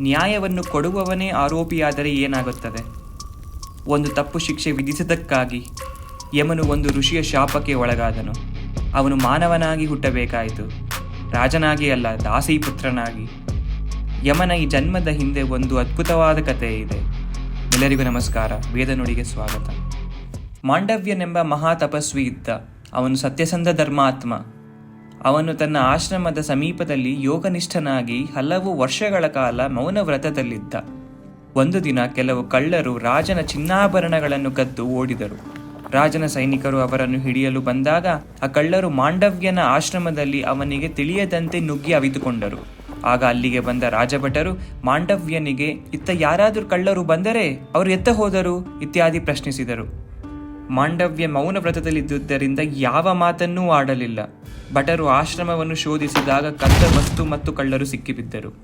ನ್ಯಾಯವನ್ನು ಕೊಡುವವನೇ ಆರೋಪಿಯಾದರೆ ಏನಾಗುತ್ತದೆ? ಒಂದು ತಪ್ಪು ಶಿಕ್ಷೆ ವಿಧಿಸಿದ್ದಕ್ಕಾಗಿ ಯಮನು ಒಂದು ಋಷಿಯ ಶಾಪಕ್ಕೆ ಒಳಗಾದನು. ಅವನು ಮಾನವನಾಗಿ ಹುಟ್ಟಬೇಕಾಯಿತು. ರಾಜನಾಗಿ ಅಲ್ಲ, ದಾಸಿ ಪುತ್ರನಾಗಿ. ಯಮನ ಈ ಜನ್ಮದ ಹಿಂದೆ ಒಂದು ಅದ್ಭುತವಾದ ಕಥೆ ಇದೆ. ಎಲ್ಲರಿಗೂ ನಮಸ್ಕಾರ. ವೇದ ನುಡಿಗೆ ಸ್ವಾಗತ. ಮಾಂಡವ್ಯನೆಂಬ ಮಹಾ ತಪಸ್ವಿ ಇದ್ದ. ಅವನು ಸತ್ಯಸಂಧ ಧರ್ಮಾತ್ಮ. ಅವನು ತನ್ನ ಆಶ್ರಮದ ಸಮೀಪದಲ್ಲಿ ಯೋಗನಿಷ್ಠನಾಗಿ ಹಲವು ವರ್ಷಗಳ ಕಾಲ ಮೌನ ವ್ರತದಲ್ಲಿದ್ದ ಒಂದು ದಿನ ಕೆಲವು ಕಳ್ಳರು ರಾಜನ ಚಿನ್ನಾಭರಣಗಳನ್ನು ಕದ್ದು ಓಡಿದರು. ರಾಜನ ಸೈನಿಕರು ಅವರನ್ನು ಹಿಡಿಯಲು ಬಂದಾಗ ಆ ಕಳ್ಳರು ಮಾಂಡವ್ಯನ ಆಶ್ರಮದಲ್ಲಿ ಅವನಿಗೆ ತಿಳಿಯದಂತೆ ನುಗ್ಗಿ ಅವಿತುಕೊಂಡರು ಆಗ ಅಲ್ಲಿಗೆ ಬಂದ ರಾಜಭಟರು ಮಾಂಡವ್ಯನಿಗೆ, ಇತ್ತ ಯಾರಾದರೂ ಕಳ್ಳರು ಬಂದರೆ ಅವರು ಎತ್ತ ಹೋದರು? ಇತ್ಯಾದಿ ಪ್ರಶ್ನಿಸಿದರು. ಮಾಂಡವ್ಯ ಮೌನ ವ್ರತದಲ್ಲಿದ್ದುದರಿಂದ ಯಾವ ಮಾತನ್ನೂ ಆಡಲಿಲ್ಲ. ಭಟರು ಆಶ್ರಮವನ್ನು ಶೋಧಿಸಿದಾಗ ಕದ್ದ ವಸ್ತು ಮತ್ತು ಕಳ್ಳರು ಸಿಕ್ಕಿಬಿದ್ದರು.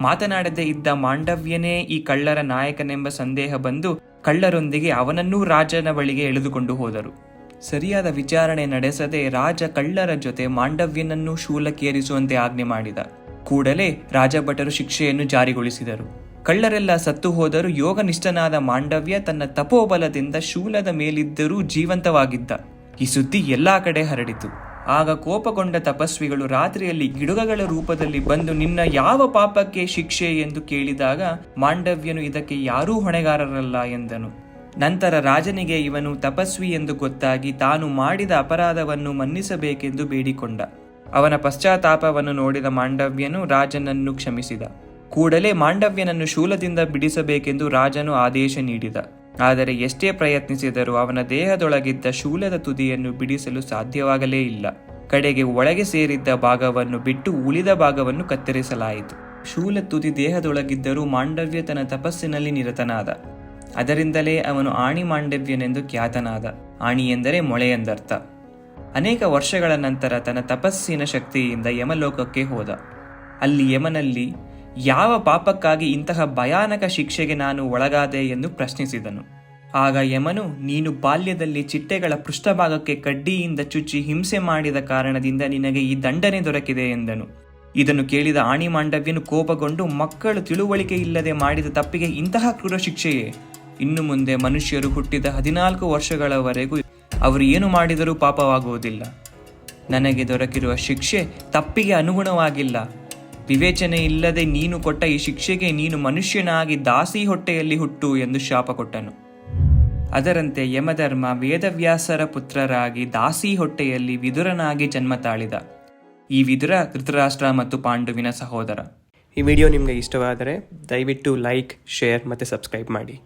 ಮಾತನಾಡದೇ ಇದ್ದ ಮಾಂಡವ್ಯನೇ ಈ ಕಳ್ಳರ ನಾಯಕನೆಂಬ ಸಂದೇಹ ಬಂದು ಕಳ್ಳರೊಂದಿಗೆ ಅವನನ್ನೂ ರಾಜನ ಬಳಿಗೆ ಎಳೆದುಕೊಂಡು ಹೋದರು. ಸರಿಯಾದ ವಿಚಾರಣೆ ನಡೆಸದೆ ರಾಜ ಕಳ್ಳರ ಜೊತೆ ಮಾಂಡವ್ಯನನ್ನು ಶೂಲಕ್ಕೇರಿಸುವಂತೆ ಆಜ್ಞೆ ಮಾಡಿದ. ಕೂಡಲೇ ರಾಜಭಟರು ಶಿಕ್ಷೆಯನ್ನು ಜಾರಿಗೊಳಿಸಿದರು. ಕಳ್ಳರೆಲ್ಲ ಸತ್ತು ಹೋದರೂ ಯೋಗನಿಷ್ಠನಾದ ಮಾಂಡವ್ಯ ತನ್ನ ತಪೋಬಲದಿಂದ ಶೂಲದ ಮೇಲಿದ್ದರೂ ಜೀವಂತವಾಗಿದ್ದ. ಈ ಸುದ್ದಿ ಎಲ್ಲಾ ಕಡೆ ಹರಡಿತು. ಆಗ ಕೋಪಗೊಂಡ ತಪಸ್ವಿಗಳು ರಾತ್ರಿಯಲ್ಲಿ ಗಿಡುಗಗಳ ರೂಪದಲ್ಲಿ ಬಂದು ನಿನ್ನ ಯಾವ ಪಾಪಕ್ಕೆ ಶಿಕ್ಷೆ ಎಂದು ಕೇಳಿದಾಗ ಮಾಂಡವ್ಯನು ಇದಕ್ಕೆ ಯಾರೂ ಹೊಣೆಗಾರರಲ್ಲ ಎಂದನು. ನಂತರ ರಾಜನಿಗೆ ಇವನು ತಪಸ್ವಿ ಎಂದು ಗೊತ್ತಾಗಿ ತಾನು ಮಾಡಿದ ಅಪರಾಧವನ್ನು ಮನ್ನಿಸಬೇಕೆಂದು ಬೇಡಿಕೊಂಡ. ಅವನ ಪಶ್ಚಾತ್ತಾಪವನ್ನು ನೋಡಿದ ಮಾಂಡವ್ಯನು ರಾಜನನ್ನು ಕ್ಷಮಿಸಿದ. ಕೂಡಲೇ ಮಾಂಡವ್ಯನನ್ನು ಶೂಲದಿಂದ ಬಿಡಿಸಬೇಕೆಂದು ರಾಜನು ಆದೇಶ ನೀಡಿದ. ಆದರೆ ಎಷ್ಟೇ ಪ್ರಯತ್ನಿಸಿದರೂ ಅವನ ದೇಹದೊಳಗಿದ್ದ ಶೂಲದ ತುದಿಯನ್ನು ಬಿಡಿಸಲು ಸಾಧ್ಯವಾಗಲೇ ಇಲ್ಲ. ಕಡೆಗೆ ಒಳಗೆ ಸೇರಿದ್ದ ಭಾಗವನ್ನು ಬಿಟ್ಟು ಉಳಿದ ಭಾಗವನ್ನು ಕತ್ತರಿಸಲಾಯಿತು. ಶೂಲ ತುದಿ ದೇಹದೊಳಗಿದ್ದರೂ ಮಾಂಡವ್ಯ ತನ್ನ ತಪಸ್ಸಿನಲ್ಲಿ ನಿರತನಾದ. ಅದರಿಂದಲೇ ಅವನು ಆಣಿ ಮಾಂಡವ್ಯನೆಂದು ಖ್ಯಾತನಾದ. ಆಣಿ ಎಂದರೆ ಮೊಳೆ ಎಂದರ್ಥ. ಅನೇಕ ವರ್ಷಗಳ ನಂತರ ತನ್ನ ತಪಸ್ಸಿನ ಶಕ್ತಿಯಿಂದ ಯಮಲೋಕಕ್ಕೆ ಹೋದ. ಅಲ್ಲಿ ಯಮನಲ್ಲಿ ಯಾವ ಪಾಪಕ್ಕಾಗಿ ಇಂತಹ ಭಯಾನಕ ಶಿಕ್ಷೆಗೆ ನಾನು ಒಳಗಾದೆ ಎಂದು ಪ್ರಶ್ನಿಸಿದನು. ಆಗ ಯಮನು, ನೀನು ಬಾಲ್ಯದಲ್ಲಿ ಚಿಟ್ಟೆಗಳ ಪೃಷ್ಠಭಾಗಕ್ಕೆ ಕಡ್ಡಿಯಿಂದ ಚುಚ್ಚಿ ಹಿಂಸೆ ಮಾಡಿದ ಕಾರಣದಿಂದ ನಿನಗೆ ಈ ದಂಡನೆ ದೊರಕಿದೆ ಎಂದನು. ಇದನ್ನು ಕೇಳಿದ ಆಣಿ ಮಾಂಡವ್ಯನು ಕೋಪಗೊಂಡು, ಮಕ್ಕಳು ತಿಳುವಳಿಕೆ ಇಲ್ಲದೆ ಮಾಡಿದ ತಪ್ಪಿಗೆ ಇಂತಹ ಕ್ರೂರ ಶಿಕ್ಷೆಯೇ? ಇನ್ನು ಮುಂದೆ ಮನುಷ್ಯರು ಹುಟ್ಟಿದ ಹದಿನಾಲ್ಕು ವರ್ಷಗಳವರೆಗೂ ಅವರು ಏನು ಮಾಡಿದರೂ ಪಾಪವಾಗುವುದಿಲ್ಲ. ನನಗೆ ದೊರಕಿರುವ ಶಿಕ್ಷೆ ತಪ್ಪಿಗೆ ಅನುಗುಣವಾಗಿಲ್ಲ. ವಿವೇಚನೆ ಇಲ್ಲದೆ ನೀನು ಕೊಟ್ಟ ಈ ಶಿಕ್ಷೆಗೆ ನೀನು ಮನುಷ್ಯನಾಗಿ ದಾಸಿ ಹೊಟ್ಟೆಯಲ್ಲಿ ಹುಟ್ಟು ಎಂದು ಶಾಪ ಕೊಟ್ಟನು. ಅದರಂತೆ ಯಮಧರ್ಮ ವೇದವ್ಯಾಸರ ಪುತ್ರರಾಗಿ ದಾಸಿ ಹೊಟ್ಟೆಯಲ್ಲಿ ವಿದುರನಾಗಿ ಜನ್ಮ ತಾಳಿದ. ಈ ವಿದುರ ಧೃತರಾಷ್ಟ್ರ ಮತ್ತು ಪಾಂಡುವಿನ ಸಹೋದರ. ಈ ವಿಡಿಯೋ ನಿಮಗೆ ಇಷ್ಟವಾದರೆ ದಯವಿಟ್ಟು ಲೈಕ್, ಶೇರ್ ಮತ್ತು ಸಬ್ಸ್ಕ್ರೈಬ್ ಮಾಡಿ.